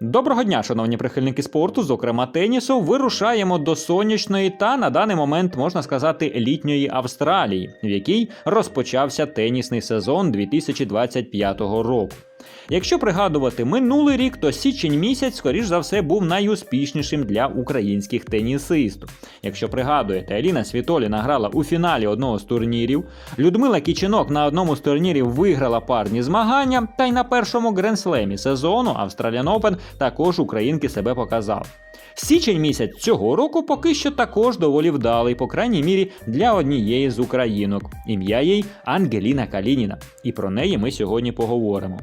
Доброго дня, шановні прихильники спорту, зокрема тенісу. Вирушаємо до сонячної та на даний момент можна сказати літньої Австралії, в якій розпочався тенісний сезон 2025 року. Якщо пригадувати минулий рік, то січень місяць, скоріш за все, був найуспішнішим для українських тенісистів. Якщо пригадуєте, Аліна Світоліна грала у фіналі одного з турнірів, Людмила Кічинок на одному з турнірів виграла парні змагання, та й на першому гренслемі сезону Australian Open також українки себе показали. Січень місяць цього року поки що також доволі вдалий, по крайній мірі для однієї з українок. Ім'я їй Ангеліна Калініна. І про неї ми сьогодні поговоримо.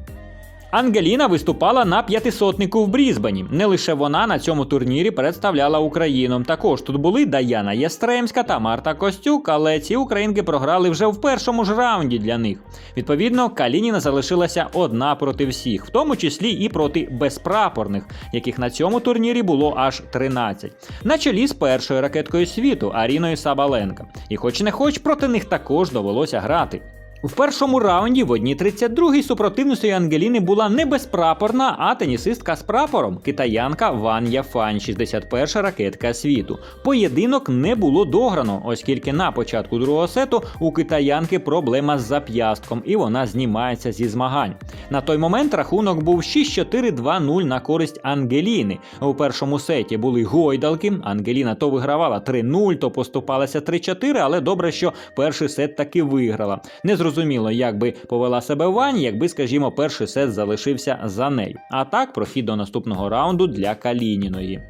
Ангеліна виступала на п'ятисотнику в Брізбені. Не лише вона на цьому турнірі представляла Україну. Також тут були Даяна Єстремська та Марта Костюк, але ці українки програли вже в першому ж раунді для них. Відповідно, Калініна залишилася одна проти всіх, в тому числі і проти безпрапорних, яких на цьому турнірі було аж 13. На чолі з першою ракеткою світу Аріною Сабаленка. І хоч не хоч, проти них також довелося грати. В першому раунді в одній 32-й супротивницею Ангеліни була не безпрапорна, а тенісистка з прапором китаянка Ван Яфань, 61-ша ракетка світу. Поєдинок не було дограно, оскільки на початку другого сету у китаянки проблема з зап'ястком, і вона знімається зі змагань. На той момент рахунок був 6-4-2-0 на користь Ангеліни. У першому сеті були гойдалки. Ангеліна то вигравала 3-0, то поступалася 3-4, але добре, що перший сет таки виграла. Не зрозуміло, як би повела себе Вань, якби, скажімо, перший сет залишився за нею. А так, прохід до наступного раунду для Калініної.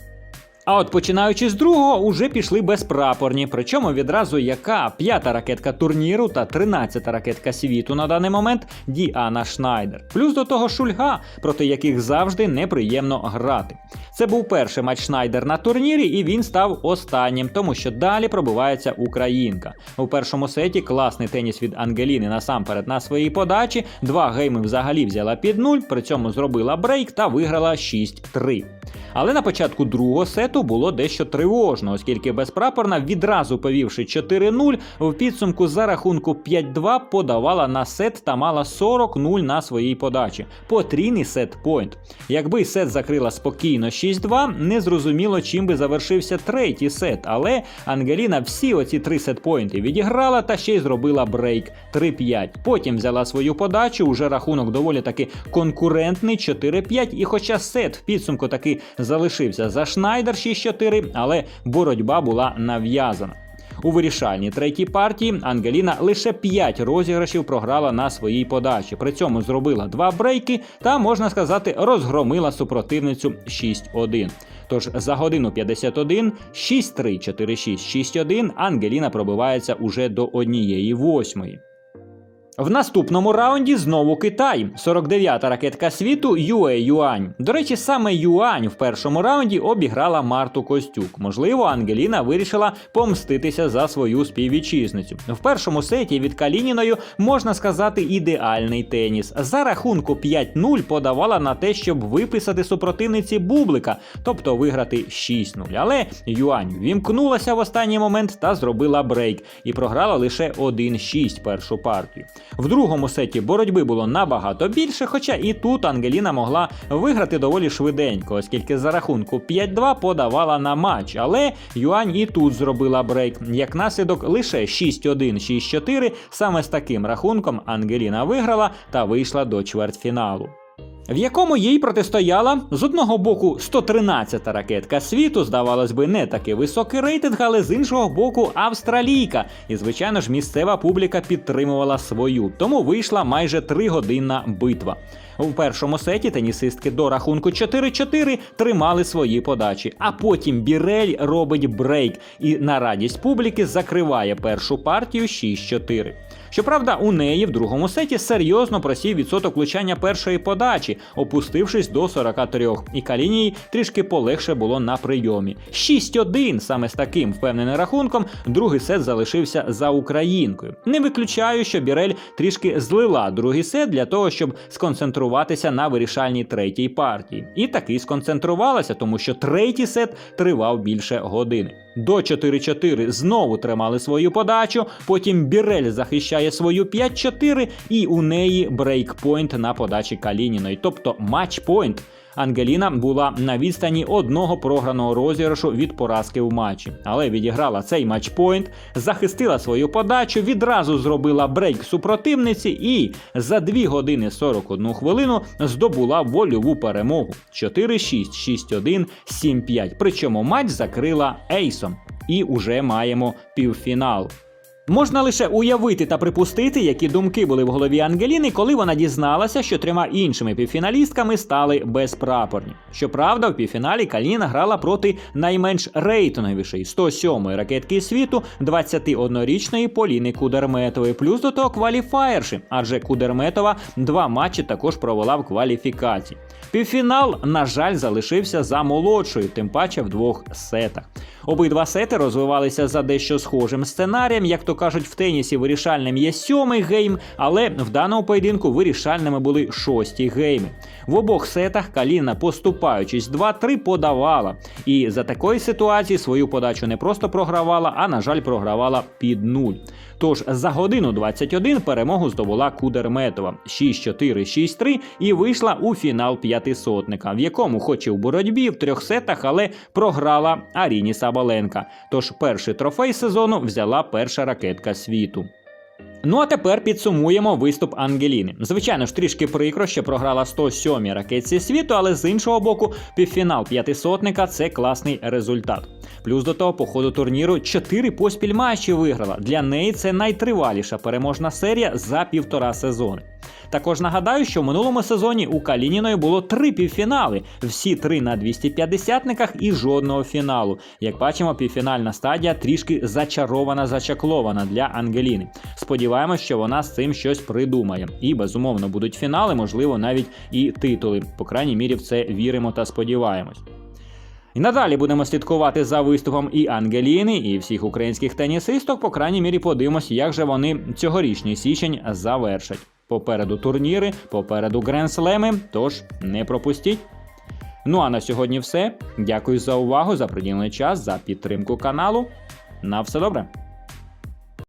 А от починаючи з другого, уже пішли безпрапорні. Причому відразу яка п'ята ракетка турніру та тринадцята ракетка світу на даний момент Діана Шнайдер. Плюс до того Шульга, проти яких завжди неприємно грати. Це був перший матч Шнайдер на турнірі, і він став останнім, тому що далі пробивається українка. У першому сеті класний теніс від Ангеліни насамперед на своїй подачі. Два гейми взагалі взяла під нуль, при цьому зробила брейк та виграла 6-3. Але на початку другого сету було дещо тривожно, оскільки безпрапорна, відразу повівши 4-0, в підсумку за рахунку 5-2 подавала на сет та мала 40-0 на своїй подачі. Потрійний сет-пойнт. Якби сет закрила спокійно 6-2, не зрозуміло, чим би завершився третій сет. Але Ангеліна всі оці три сет-пойнти відіграла та ще й зробила брейк 3-5. Потім взяла свою подачу, уже рахунок доволі таки конкурентний 4-5. І хоча сет в підсумку таки залишився за Шнайдер 6-4, але боротьба була нав'язана. У вирішальній третій партії Ангеліна лише 5 розіграшів програла на своїй подачі. При цьому зробила два брейки та, можна сказати, розгромила супротивницю 6-1. Тож за годину 51, 6-3, 4-6, 6-1 Ангеліна пробивається уже до однієї восьмої. В наступному раунді знову Китай. 49-та ракетка світу Юе Юань. До речі, саме Юань в першому раунді обіграла Марту Костюк. Можливо, Ангеліна вирішила помститися за свою співвітчизницю. В першому сеті від Калініною можна сказати ідеальний теніс. За рахунку 5-0 подавала на те, щоб виписати супротивниці Бублика, тобто виграти 6-0. Але Юань вімкнулася в останній момент та зробила брейк і програла лише 1-6 першу партію. В другому сеті боротьби було набагато більше, хоча і тут Ангеліна могла виграти доволі швиденько, оскільки за рахунку 5-2 подавала на матч. Але Юань і тут зробила брейк. Як наслідок, лише 6-1, 6-4. Саме з таким рахунком Ангеліна виграла та вийшла до чвертьфіналу. В якому їй протистояла з одного боку 113-та ракетка світу, здавалось би, не такий високий рейтинг, але з іншого боку австралійка. І звичайно ж місцева публіка підтримувала свою, тому вийшла майже тригодинна битва. У першому сеті тенісистки до рахунку 4-4 тримали свої подачі, а потім Бірель робить брейк і на радість публіки закриває першу партію 6-4. Щоправда, у неї в другому сеті серйозно просів відсоток влучання першої подачі, опустившись до 43, і Калінії трішки полегше було на прийомі. 6-1 саме з таким впевненим рахунком, другий сет залишився за українкою. Не виключаю, що Бірель трішки злила другий сет для того, щоб сконцентруватися на вирішальній третій партії. І таки сконцентрувалася, тому що третій сет тривав більше години. До 4-4 знову тримали свою подачу. Потім Бірель захищає свою 5-4, і у неї брейкпойнт на подачі Калініної, тобто матчпойнт. Ангеліна була на відстані одного програного розіграшу від поразки в матчі, але відіграла цей матчпойнт, захистила свою подачу, відразу зробила брейк супротивниці і за 2 години 41 хвилину здобула вольову перемогу 4-6, 6-1, 7-5. Причому матч закрила ейсом. І уже маємо півфінал. Можна лише уявити та припустити, які думки були в голові Ангеліни, коли вона дізналася, що трьома іншими півфіналістками стали безпрапорні. Щоправда, в півфіналі Каліна грала проти найменш рейтинговішої 107-ї ракетки світу 21-річної Поліни Кудерметової, плюс до того кваліфаєрші, адже Кудерметова два матчі також провела в кваліфікації. Півфінал, на жаль, залишився за молодшою, тим паче в двох сетах. Обидва сети розвивалися за дещо схожим сценарієм, як то кажуть, в тенісі вирішальним є сьомий гейм, але в даному поєдинку вирішальними були шості гейми. В обох сетах Каліна, поступаючись 2-3, подавала. І за такої ситуації свою подачу не просто програвала, а на жаль, програвала під нуль. Тож за годину 21 перемогу здобула Кудерметова 6-4, 6-3 і вийшла у фінал п'ятисотника, в якому, хоч і в боротьбі, в трьох сетах, але програла Аріні Сабаленка. Тож перший трофей сезону взяла перша ракетка світу. Ну а тепер підсумуємо виступ Ангеліни. Звичайно ж, трішки прикро, що програла 107-й ракетці світу, але з іншого боку, півфінал п'ятисотника це класний результат. Плюс до того, по ходу турніру 4 поспіль матчі виграла. Для неї це найтриваліша переможна серія за півтора сезони. Також нагадаю, що в минулому сезоні у Калініної було три півфінали, всі три на 250-никах і жодного фіналу. Як бачимо, півфінальна стадія трішки зачарована, зачаклована для Ангеліни. Сподіваємось, що вона з цим щось придумає. І безумовно будуть фінали, можливо, навіть і титули. По крайній мірі, в це віримо та сподіваємось. І надалі будемо слідкувати за виступом і Ангеліни, і всіх українських тенісисток. По крайній мірі подивимось, як же вони цьогорічний січень завершать. Попереду турніри, попереду гренслеми, тож не пропустіть. Ну а на сьогодні все. Дякую за увагу, за приділений час, за підтримку каналу. На все добре.